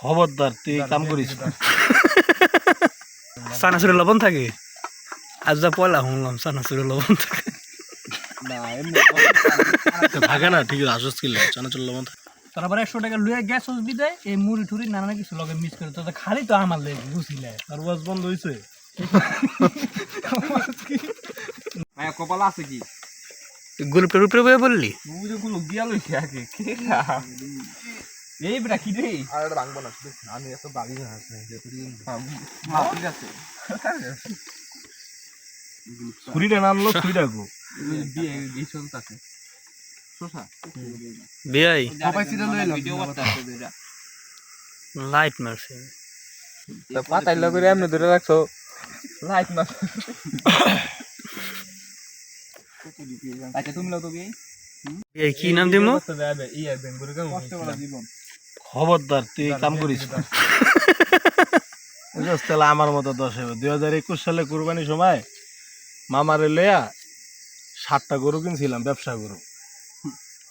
খবরদার তুই কাম করিস। চানাচুরে লবণ থাকে? আজ যা পয়লা শুনলাম চানাচুরে লবণ থাকে। থাকে। না ঠিক আছে আসস কিলে চানাচুর লবণ থাকে। তোর আবার একশো টাকা লুয়ে গ্যাস হসবি দেয়? এই মুড়ি টুড়ি নানা কিছু লগে মিক্স করে তো খালি তো আমার লেগে বুঝিলে আর ওয়াজ বন্ধ হইছে। মায়া কপাল আছে কি? গ্রুপ টুরুপ বয়ে বললি? গিয়া লইছে আগে কেরা এই বেটা কি রে? আর এটা ভাঙবো না আমি এত বাড়ি না হ্যাঁ ঠিক আছে। ছুরিটা না আনলো ছুরিটা গো। শোষা বিয়াই। ভিডিও বেটা লাইট মারছে। পাতাই লগরে এমনি ধরে রাখছো। লাইট মার আচ্ছা তুমি লাও তো কি নাম দিমু? ইয়া বেঙ্গুরে কেমন কষ্ট জীবন। খবরদার তুই কাম করিস। তাহলে আমার মতো দশ হবে। দুই হাজার একুশ সালে কুরবানির সময় মামারে লইয়া সাতটা গরু কিনছিলাম ব্যবসা গরু।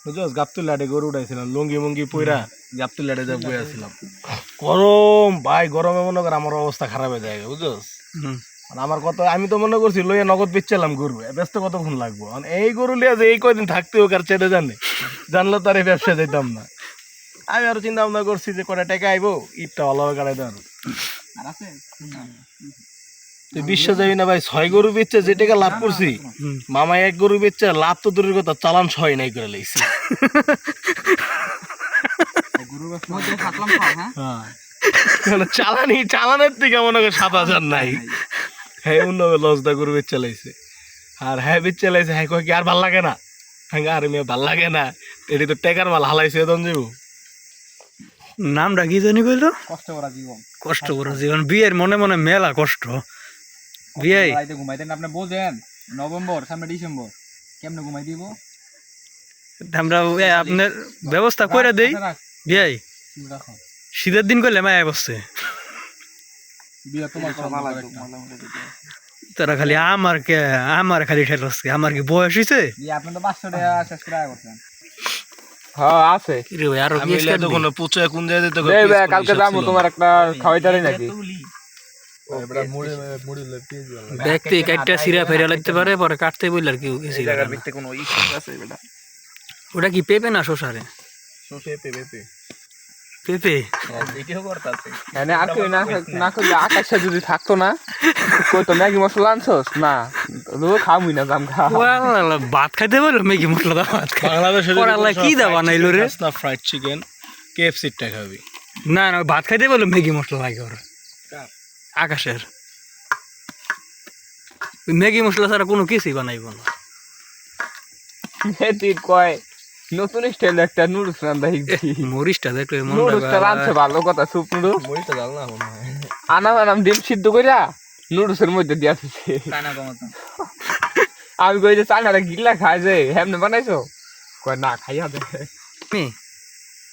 বুঝছস? গাবতুল্লাটে গরু উঠাইছিলাম লুঙ্গি মুঙ্গি পইরা গাবতুল্লাটে যা বই আসছিলাম গরম ভাই গরমে মনে কর আমার অবস্থা খারাপ হয়ে যায় বুঝছস? হুম। আমার কত আমি তো মনে করছি লইয়া নগদ বেচছিলাম গরু ব্যস্ত কতক্ষণ লাগবো? এই গরু লিয়া যে এই কয়দিন থাকতে হোক আর চেটে জানে জানলে তার এই ব্যবসা যেতাম না। আমি আরও চিন্তা ভাবনা করছি যে কটা টাকা আইবো ইটটা ভালোভাবে কাটাই দেওয়ার আর আছে? তুই বিশ্ব যাবি না ভাই? ছয় গরু বেচছে যে টাকা লাভ করছি। মামা এক গরু বেচছে লাভ তো দূরের কথা চালান ছয় নাই করে থাকলাম খাও হ্যাঁ? মানে চালানি চালানের থেকে মনে কর সাত হাজার নাই। হ্যাঁ অন্য লসদা গরু বেচছে লাইছে। আর হ্যাঁ বেচছে লাইছে হ্যাঁ কয় কি আর ভালো লাগে না? হ্যাঁ আর মেয়ে ভালো লাগে না। এটি তো টেকার মাল হালাইছে দন যাব নামটা কি জানি কইলো? কষ্ট করা জীবন। কষ্ট করে জীবন। বিয়ের মনে মনে মেলা কষ্ট। ঘুমাইতেন আপনি বোঝেন নভেম্বর সামনে ডিসেম্বর কেমনে ঘুমাই দিব? আমরা আপনার ব্যবস্থা করে দেই। বিয়াই শীতের দিন করলে মায়া বসছে। তারা খালি আমার কে আমার খালি ঠেলছে আমার কি বয়স হয়েছে আপনি তো পাঁচশো টাকা শেষ করে করছেন। হ্যাঁ আছে। রে ভাই আরও আমি তো কোনো পুচো কোন জায়গায় দিতে এই ভাই কালকে যাব তোমার একটা খাওয়াইতারি নাকি? দেখতে কাটটা সিরা ফেরা লাগতে পারে পরে কাটতে বললে আর কি কিছু। কোনো আছে বেটা? ওটা কি পেপে না শশারে শোষে পেপে পে পেঁপে। করতাছে মানে না না করলে আকাশে যদি থাকতো না কই তো ম্যাগি মশলা আনছস? না তো খামুই না জাম খা ভাত খাইতে বলল মেগি মশলা দাও ভাত বাংলাদেশে আল্লাহ কি দা বানাইলো রে? না ফ্রাইড চিকেন কেএফসি টা খাবি। না না ভাত খাইতে বলল মেগি মশলা লাগে ওর। আকাশের। ম্যাগি মশলা ছাড়া কোনো কিছুই বানাইব না। কয় নতুন স্টাইল একটা নুডলস রান্দা হিকছি মরিচটা দেখলে মন নুডলসটা রাঁধছে ভালো কথা সুপ নুডলস মরিটা জাল না মনে হয়। আনাম আনাম ডিম সিদ্ধ কইরা নুডলসের মধ্যে দিয়া দিছে। আমি কই যে চানাটা গিল্লা খায় যে হেমনে বানাইছো? কয় না খাইয়া দে। আমি?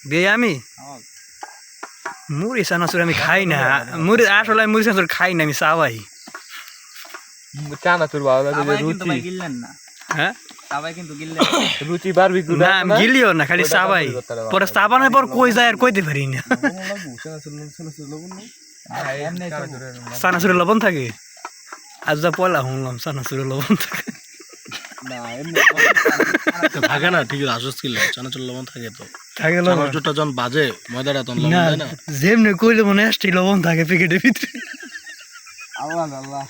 বিয়ে আমি? মুড়ি চানাচুর আমি খাই না। মুড়ি আসলে মুড়ি চানাচুর খাই না আমি চাবাই চানা তোর ভালো লাগে রুচি। হ্যাঁ? রুচি বারবি না আমি গিলিও না খালি চাবাই। পরে চাবানোর পর কই যায় আর কইতে পারি না। চানাচুরে লবণ থাকে? আজ যা পয়লা শুনলাম চানাচুরে লবণ থাকে। থাকে না ঠিক আসস কিলে চানাচুর লবণ থাকে তো। থাকে চানাচুরটা যখন বাজে ময়দাটা তখন লবণ না না? যেমনি কইলে মনে আসছে লবণ থাকে প্যাকেটের ভিতরে। আল্লাহ আল্লাহ।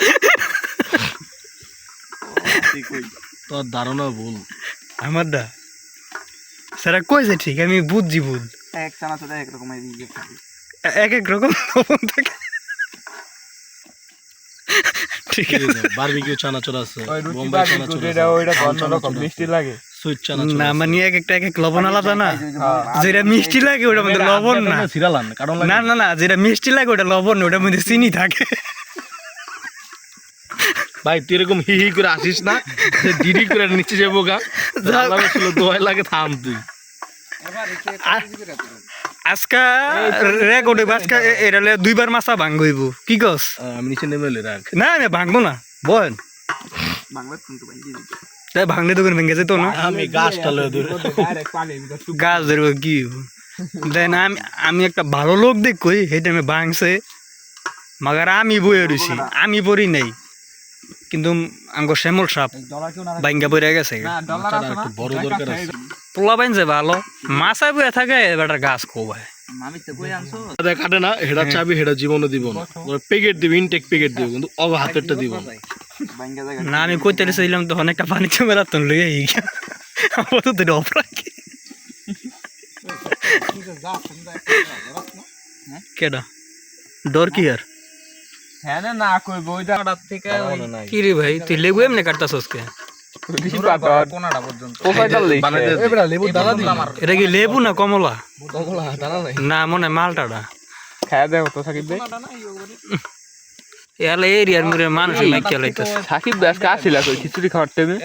তোর ধারণা ভুল। আমার দা স্যার কইছে ঠিক? আমি বুঝছি বুঝ এক চানা তো এক এ- এক এক রকম লবণ থাকে। ঠিক আছে। বারবিকিউ চানাচুর আছে বোম্বাই চানাচুর যেটা ওইটা অন্যরকম মিষ্টি লাগে। সুইট চানাচুর না মানে এক একটা এক এক লবণ আলাদা না। হ্যাঁ। যেটা মিষ্টি লাগে ওটার মধ্যে লবণ না। কারণ না না না যেটা মিষ্টি লাগে ওটা লবণ না, ওটার মধ্যে চিনি থাকে। ভাই তুই এরকম হি হি করে আসিস না ডিডি করে নিচে যাব গা। দোয়াই লাগে থাম তুই। আজকা রেকর্ডে আজকা এ- দুইবার মাছা ভাঙ্গইব কি কস? আমি নিচে নেমে রাখ না আমি ভাঙবো না। বল। বাংলা শুনতে পাই তাই ভাঙলে দোকান ভেঙে যেত না। আমি গাছটা গাছ ধরবো কি? দেন আমি আমি একটা ভালো লোক দেখই সেই টাইমে ভাঙছে। মাগার আমি বয়ে রয়েছি আমি পড়ি নাই। কিন্তু আঙ্গ শ্যামল সাপ বাইঙ্গা পড়ে গেছে। মাথাটা একটু বড় দরকার আছে। পোলা বাইনছে ভালো। মাছায় বয়ে থাকে এবার গাছ কোবায় কাটে না হেডা চাবি হেডা জীবনও দিব না। প্যাকেট দিব ইনটেক প্যাকেট দিব কিন্তু অগ হাতেরটা দিব না। না আমি কইতে চাইলাম তখন একটা পানিতে মেলাতন লইয়া গিয়া আপাতত রাখি। কেডা? ডর কি আর হ্যাঁ না না কই থেকে কি রে ভাই তুই লেবু এমনি কাটতাছস কে এটা কি লেবু না কমলা? না মনে মালটাটা খায় দেও তো সাকিব ভাই। এলা এরিয়ার মুরে মানুষ মাইকে লাইতাছে সাকিব ভাই আজকে আসিল কই? খিচুড়ি খাওয়ার টাইমে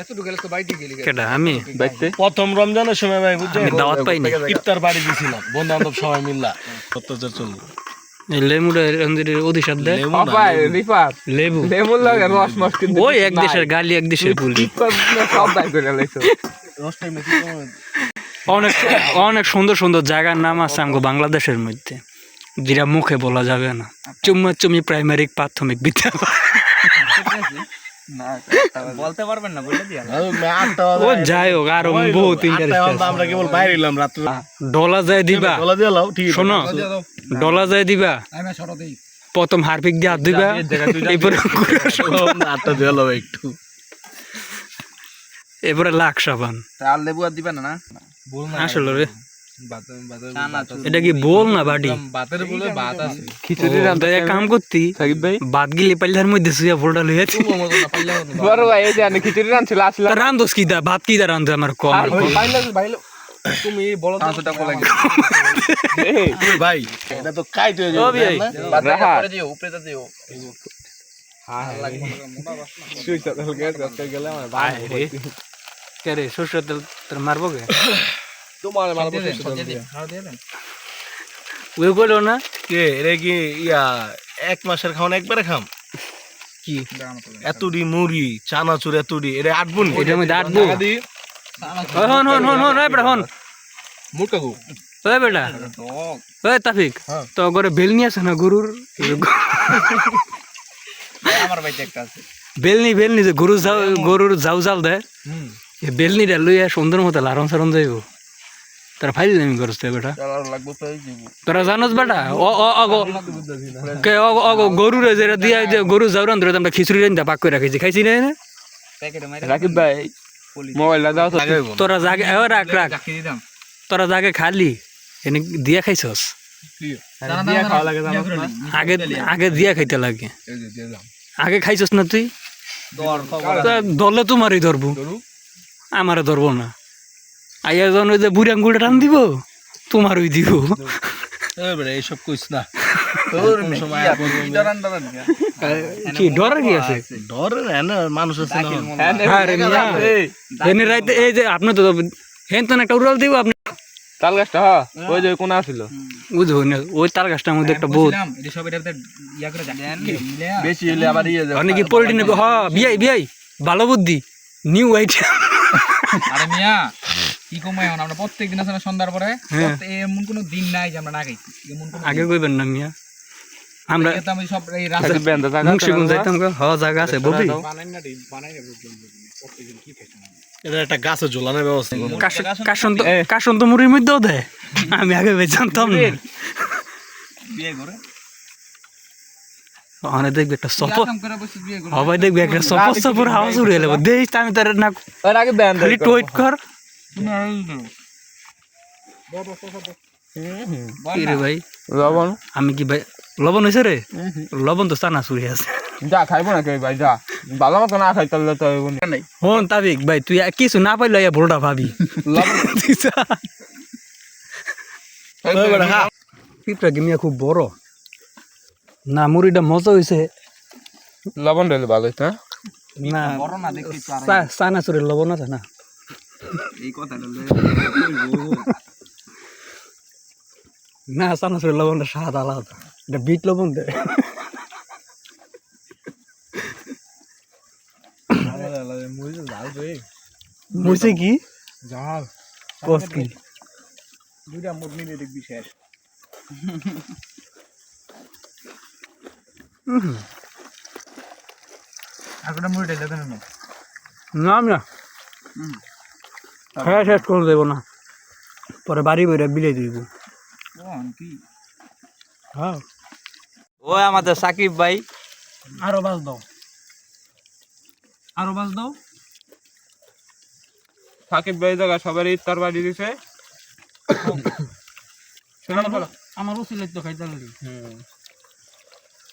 কেডা আমি? বাইতে প্রথম রমজানের সময় ভাই বুঝছ? আমি দাওয়াত পাইনি। ইফতার বাড়ি দিছিলাম বন্ধু বান্ধব সবাই মিল্লা। অত্যাচার চলবে এই লেমুটা দেয় লেবু লাগে রস মস ওই এক দেশের গালি এক দেশের বুলি। সব বাই করে লাইছো অনেক অনেক সুন্দর সুন্দর জায়গার নাম আছে আমাকে বাংলাদেশের মধ্যে। যেটা মুখে বলা যাবে না। চুম্মা চুমি প্রাইমারি প্রাথমিক বিদ্যালয়। বলতে পারবেন না বলে দিয়া আর মে আটটা ও যাই হোক আরও বহুত ইন্টারেস্ট আমরা কেবল বাইরে এলাম রাত্রে। ডলা যায় দিবা। গলা দিয়ে লাও ঠিক শোনো ডলা যায় দিবা। প্রথম হারপিক দিয়ে হাত দিবা। এরপরে আটটা দিয়ে লাও একটু। এরপরে লাখ সাবান। লেবু আর দিবেন না আসলে রে। এটা কি বল না বাড়ি বাতের বলে ভাত আছে খিচুড়ি এক কাম করতি সাকিব ভাই? বাদ গিলি পাল্লার মধ্যে শুয়ে ফোলটা লইয়াছি বড় ভাই এই যে খিচুড়ি রান্নছিল আসলাম রান্ধস কি দা? ভাত কি দা রান্ধ আমার কম? আর তুমি বলো তো টাকা লাগে। ভাই এটা তো কাইট হয়ে যাবে। উপরে দিও কে রে তেল তোর মারবো কে তোমার মাল বসে দিয়ে দিয়ে ওই না কে এটা কি ইয়া এক মাসের খাওয়ান একবারে খাম? কি? এতুডি মুড়ি চানাচুর এতুডি এটা আটবুন এটার মধ্যে আটবো হন হন হন হন বেটা হন গো ওই বেটা। ওই তাফিক। তো ঘরে বেলনি আছে না গরুর? আমার বাড়িতে একটা আছে। বেলনি বেলনি যে গরু যাও গরুর যাও জাল দেয়। এই বেলনিটা লইয়া সুন্দর মতো লারন সারন যাইব। তার ফাইল আমি করছ বেটা। তোরা জানোস বেটা? ও ও অগো অগো গরুরে যেটা দিয়া যে গরু যাওরান ধরে আমরা খিচুড়ি রান্দা পাক করে রাখিছি খাইছি না রাকিব ভাই মোবাইলটা দাও তোরা জাগে এ রাখ রাখ। তোরা জাগে খালি এনে দিয়া খাইছস? আগে আগে দিয়া খাইতে লাগে। আগে খাইছস না তুই? ধরলে তোমারই ধরবো। আমারে ধরবো না। আইয়া যখন ওই যে বুড়ি আঙ্গুলটা টান দিব তোমারই দিব। এবারে এইসব কইস না। তোর সময় ডরান ডরান কি ডর কি আছে? ডর মানুষ আছে না। হ্যাঁ রে মিয়া। এনে রাইতে এই যে আপনি তো হেন তো একটা উড়াল দিব আপনি। তাল গাছটা হ্যাঁ ওই যে কোনা ছিল। বুঝো না ওই তার গাছটার মধ্যে একটা বহুত ইয়া করে দেন। মিলে বেশি হলে আবার ইয়ে অনেক কি পোল্ট্রি নেবে? হ বিয়াই বিয়াই। ভালো বুদ্ধি নিউ আইটেম আরে মিয়া কি কমাই এখন? আমরা প্রত্যেক দিন আছে সন্ধ্যার পরে? হ্যাঁ। এমন কোনো দিন নাই যে আমরা না খাইছি। এমন কোনো আগে কইবেন না মিয়া। আমরা খেতাম সব এই রাস্তা সাকিব জায়গা মুন্সিগঞ্জ যাইতাম হ জায়গা আছে ববি। এটা একটা গাছে ঝোলানোর ব্যবস্থা কাশন তো কাশন তো মুড়ির মধ্যেও দেয়। আমি আগে জানতাম না। বিয়ে করে? অনেক দেখবি একটা হবাই দেখবি একটা সপর সপর হাওয়া শুরু হয়ে যাব দেখ আমি তার না খালি টুইট কর। লবণ? আমি কি ভাই লবণ হয়েছে রে? লবণ তো চানা চুরি আছে। যা খাইবো না কেউ ভাই যা। ভালো মতো না খাই তাহলে তো হইব হন তাবিক ভাই তুই কিছু না পাইলে ইয়া ভুলটা ভাবি। পিঁপড়া কি খুব বড়? না মুড়িটা মজা হয়েছে লবণ দিলে ভালো হইতো হ্যাঁ? না চানা চুরির লবণ আছে না? এই কথাটা না চানা লবণটা স্বাদ আলাদা। এটা বিট লবণ দেয় মুছে কি? কস কি? দুইটা মুখ মিলে দেখবি শেষ। একটা মুড়ি ঢেলে দেন না না। খেয়ে শেষ করে দেবো না। পরে বাড়ি বইরা বিলে দিব। হ্যাঁ। ও আমাদের সাকিব ভাই। আরও বাস দাও। আরও বাস দাও। সাকিব ভাই জায়গা সবারই ইফতার বাড়ি দিছে। আমার- উচিত তো খাইতে লাগি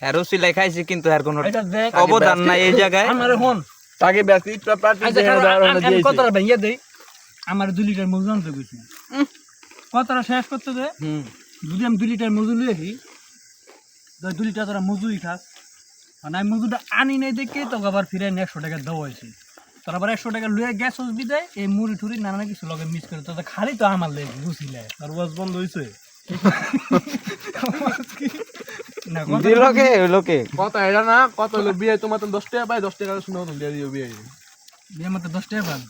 হ্যারো সিলাই খাইছি কিন্তু আর কোনো অবদান নাই এই জায়গায়। আমার ফোন তাকে ইটটা পার্টি আচ্ছা ভেঙে দেই? আমার দুই লিটার মজুর আনতে গেছি। কতটা শেষ করতে দে। যদি আমি দুই লিটার মজুর লিয়ে আসি তো দুই লিটার তোরা মজুরি খাস। মানে আমি মজুরটা আনি নাই দেখে তোকে আবার ফিরে একশো টাকা দেওয়া হয়েছে। তোর আবার একশো টাকা লুয়ে গ্যাস হসবি দেয় এই মুড়ি টুড়ি নানা কিছু লগে মিস করে তোদের খালি তো আমার লেগে বুঝিলে আর ওয়াজ বন্ধ হইছে? না কথা- দিলকে লোকে কত এটা না কত হলো বিয়ে তোমার তো দশ টাকা পাই দশ টাকা শুনে দিয়ে দিও বিয়ে। বিয়ে মতো দশ টাকা পান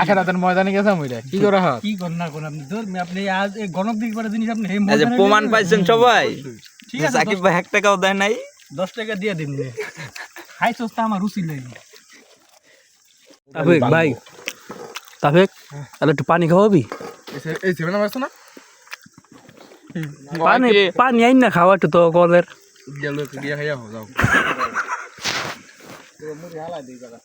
আখের হাতের ময়দানে গেছে মুইরা। কি করে হাত? কি করেন না করেন আপনি? ধর আপনি আজ এই গণক দিক করে জিনিস আপনি এই এই যে প্রমাণ পাইছেন সবাই। ঠিক আছে সাকিব ভাই এক টাকাও দেয় নাই। দশ টাকা দিয়ে দিন রে খাই সস্তা আমার রুচি লেগে তাফেক ভাই। তাফেক তাহলে একটু পানি খাওয়াবি এই সেভেন আমার না? পানি পানি আইন না খাওয়া একটু তো কলের। গেল গিয়ে খাইয়া যাও। মুড়ি হালাই দিই দাদা